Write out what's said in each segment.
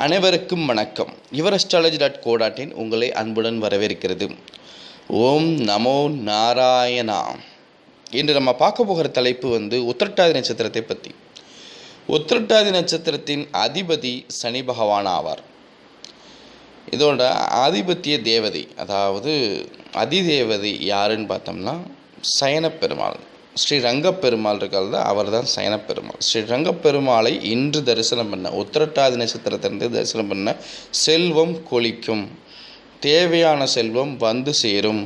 அனைவருக்கும் வணக்கம். Your astrology dot co dot in உங்களை அன்புடன் வரவேற்கிறது. ஓம் நமோ நாராயணா இன்று நம்ம பார்க்க போகிற தலைப்பு வந்து உத்திரட்டாதி நட்சத்திரத்தை பற்றி உத்திரட்டாதி நட்சத்திரத்தின் அதிபதி சனி பகவான் ஆவார். இதோட ஆதிபத்திய தேவதை அதாவது அதிதேவதை யாருன்னு பார்த்தோம்னா சயனப்பெருமாள் ஸ்ரீ ரங்கப்பெருமாள் இருக்கிறது அவர் தான் சயனப்பெருமாள். ஸ்ரீ ரங்கப்பெருமாளை இன்று தரிசனம் பண்ண உத்திரட்டாதி நட்சத்திரத்திலிருந்து தரிசனம் பண்ண செல்வம் கொளிக்கும். தேவையான செல்வம் வந்து சேரும்.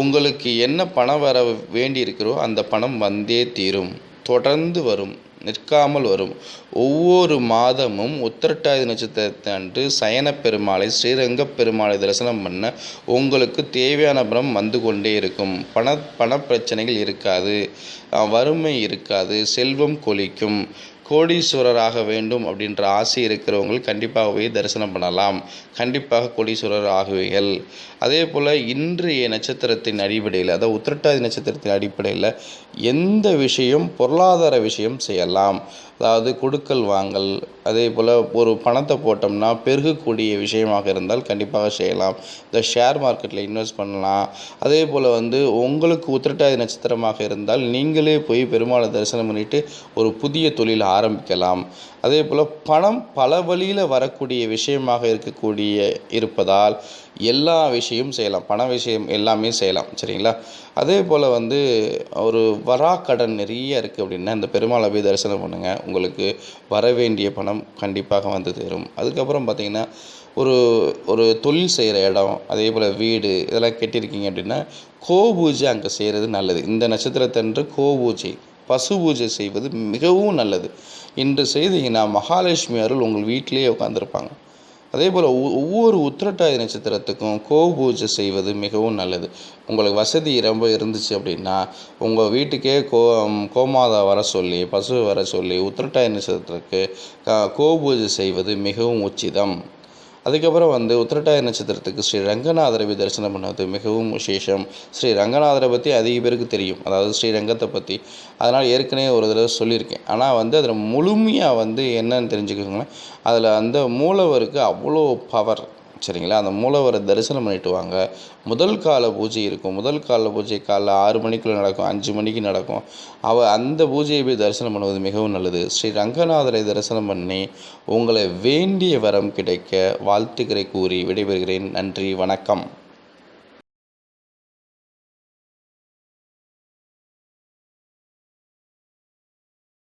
உங்களுக்கு என்ன பணம் வர வேண்டி இருக்கிறோ அந்த பணம் வந்தே தீரும். தொடர்ந்து வரும். நிற்காமல் வரும். ஒவ்வொரு மாதமும் உத்திரட்டாதி நட்சத்திரத்தை அன்று சயன பெருமாளை ஸ்ரீரங்கப் பெருமாளை தரிசனம் பண்ண உங்களுக்கு தேவையான பணம் வந்து கொண்டே இருக்கும். பண பண பிரச்சனைகள் இருக்காது. வறுமை இருக்காது. செல்வம் கொலிக்கும் கோடீஸ்வரராக வேண்டும் அப்படின்ற ஆசை இருக்கிறவங்க கண்டிப்பாகவே தரிசனம் பண்ணலாம். கண்டிப்பாக கோடீஸ்வரர் ஆகுவீர்கள் அதே போல் இன்றைய நட்சத்திரத்தின் அடிப்படையில் அதாவது உத்திரட்டாதி நட்சத்திரத்தின் அடிப்படையில் எந்த விஷயம் பொருளாதார விஷயம் செய்யலாம். அதாவது கொடுக்கல் வாங்கல் அதே போல் ஒரு பணத்தை போட்டோம்னா பெருகக்கூடிய விஷயமாக இருந்தால் கண்டிப்பாக செய்யலாம். இந்த ஷேர் மார்க்கெட்டில் இன்வெஸ்ட் பண்ணலாம். அதே போல் வந்து உங்களுக்கு உத்திரட்டாதி நட்சத்திரமாக இருந்தால் நீங்களே போய் பெருமாளை தரிசனம் பண்ணிவிட்டு ஒரு புதிய தொழில் ஆரம்பிக்கலாம். அதே போல் பணம் பல வழியில் வரக்கூடிய விஷயமாக இருக்கக்கூடிய இருப்பதால் எல்லா விஷயமும் செய்யலாம். பண விஷயம் எல்லாமே செய்யலாம். சரிங்களா? அதே போல் வந்து ஒரு வராக்கடன் நிறைய இருக்குது அப்படின்னா இந்த பெருமாளை போய் தரிசனம் பண்ணுங்கள் உங்களுக்கு வர வேண்டிய பணம் கண்டிப்பாக வந்து தரும் அதுக்கப்புறம் பார்த்திங்கன்னா ஒரு ஒரு தொழில் செய்கிற இடம் அதே போல் வீடு இதெல்லாம் கட்டியிருக்கீங்க அப்படின்னா கோபூஜை அங்கே செய்கிறது நல்லது. இந்த நட்சத்திரத்தன்று கோபூஜை பசு பூஜை செய்வது மிகவும் நல்லது. இன்று செய்தீங்கன்னா மகாலட்சுமி அருள் உங்கள் வீட்டிலேயே உட்காந்துருப்பாங்க அதே போல் ஒவ்வொரு உத்திரட்டாதி நட்சத்திரத்துக்கும் கோ பூஜை செய்வது மிகவும் நல்லது. உங்களுக்கு வசதி ரொம்ப இருந்துச்சு அப்படின்னா உங்கள் வீட்டுக்கே கோ கோமாதா வர சொல்லி பசு வர சொல்லி உத்திரட்டாதி நட்சத்திரத்துக்கு கோ பூஜை செய்வது மிகவும் உச்சிதம். அதுக்கப்புறம் வந்து உத்திரட்டாய நட்சத்திரத்துக்கு ஸ்ரீ ரங்கநாதரவி தரிசனம் பண்ணது மிகவும் விசேஷம். ஸ்ரீ ரங்கநாதரை பற்றி அதிக பேருக்கு தெரியும். அதாவது ஸ்ரீரங்கத்தை பற்றி அதனால் ஏற்கனவே ஒரு தடவை சொல்லியிருக்கேன். ஆனால் வந்து அதில் முழுமையாக வந்து என்னன்னு தெரிஞ்சுக்கோங்களேன். அதில் அந்த மூலவருக்கு அவ்வளோ பவர் சரிங்களா? அந்த மூலவரை தரிசனம் பண்ணிட்டு வாங்க. முதல் கால பூஜை இருக்கும். முதல் கால பூஜை காலைல ஆறு மணிக்குள்ளே நடக்கும். அஞ்சு மணிக்கு நடக்கும். அவ அந்த பூஜையை போய் தரிசனம் பண்ணுவது மிகவும் நல்லது. ஸ்ரீ ரங்கநாதரை தரிசனம் பண்ணி உங்களை வேண்டிய வரம் கிடைக்க வாழ்த்துக்களை கூறி விடைபெறுகிறேன். நன்றி. வணக்கம்.